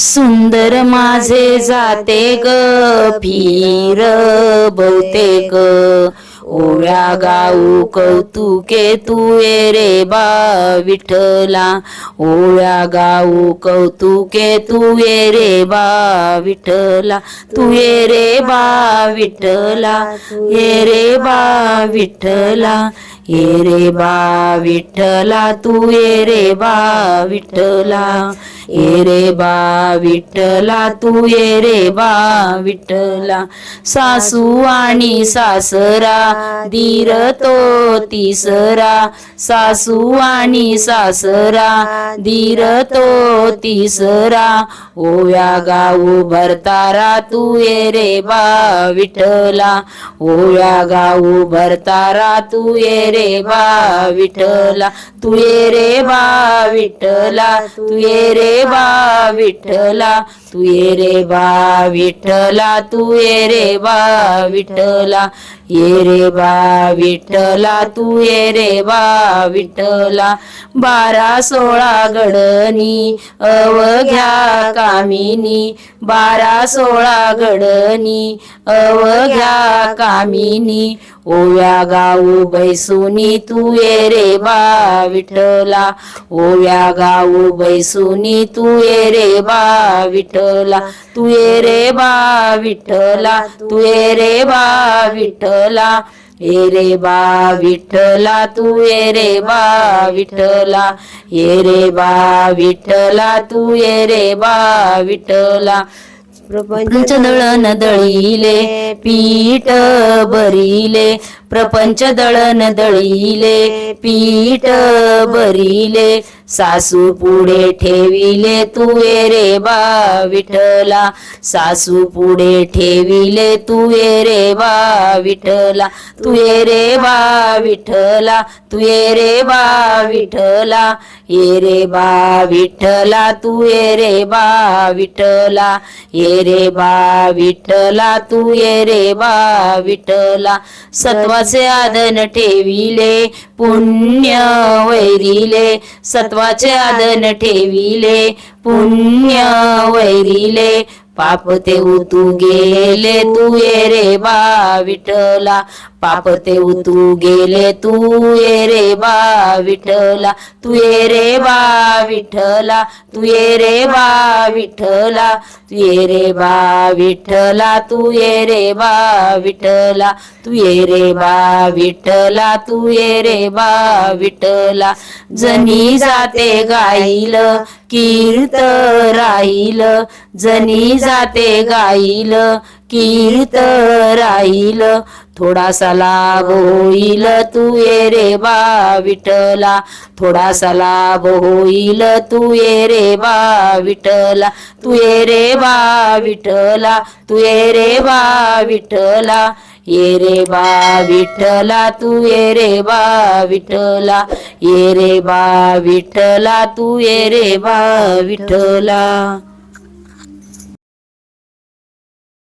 सुंदर माझे जाते ग फिर बहुतेक ओव्या गाऊ कौतुके तू रे बा विठ्ठला. ओव्या गाऊ कौतुके तू रे बा विठ्ठला. तू रे बा विठ्ठला ये रे बा विठ्ठला. ये रे बा विठ्ठला तू रे बा विठ्ठला. ये रे बा विठ्ठला तू ये रे बा विठ्ठला सासू आणि सासरा धीर तो तिसरा सासू आणि सासरा धीर तो तिसरा ओव्या गाऊ भरतारा तू ये रे बा विठ्ठला ओव्या गाऊ भरतारा तू ये रे बा विठ्ठला तू ये रे बा विठ्ठला तू ये रे बा विठ्ठला तू ये रे बा विठ्ठला तू ये रे बा विठ्ठला. ये रे बा विठ्ठला तू ये रे बा विठ्ठला. बारा सोळा गडनी अवघ्या कामिनी. बारा सोळा गडनी अवघ्या कामिनी. ओव्या गाऊ बैसुनी तू ये रे बा विठला ओव्या गाऊ बैसुनी तू ये रे बा विठला तू ये रे बा विठला तू ये रे बा विठला ये रे बा विठला तू ये रे बा विठला ये रे बा विठला तू ये रे बा विठला प्रपंच दळण दळीले पीठ भरिले प्रपंच दळण दळीले पीठ भरिले सासू पुढे ठेविले तू रे बा विठला सासू पुढे ठेविले तू रे बा विठला तू रे बा विठला तू रे बा विठला ये रे बा विठला तू रे बा विठला ये रे बा विठला तू रे बा विठला विठ्ठला सत्वाचे आदन ठेविले पुण्य वैरिले. सत्वाचे आदन ठेविले पुण्य वैरिले. पाप ते तू गेले तू ये रे बा विठला पाप ते उतू गेले तू ये रे बा विठला तू ये रे बा विठला तू ये रे बा विठला तू ये रे बा विठला तू ये रे बा विठला तू ये रे बा विठला तू ये रे बा विठला जनी जाते गाईल कीर्त राहील जनी जाते गाईल कीर्त राहील थोडासा लाभ होईल तू ये रे बा विठला थोडासा लाभ होईल तू ये रे बा विठला तू ये रे बा विठला तू ये रे बा विठला ये रे बा विठला तू ये रे बा विठला ये रे बा विठला तू ये रे बा विठला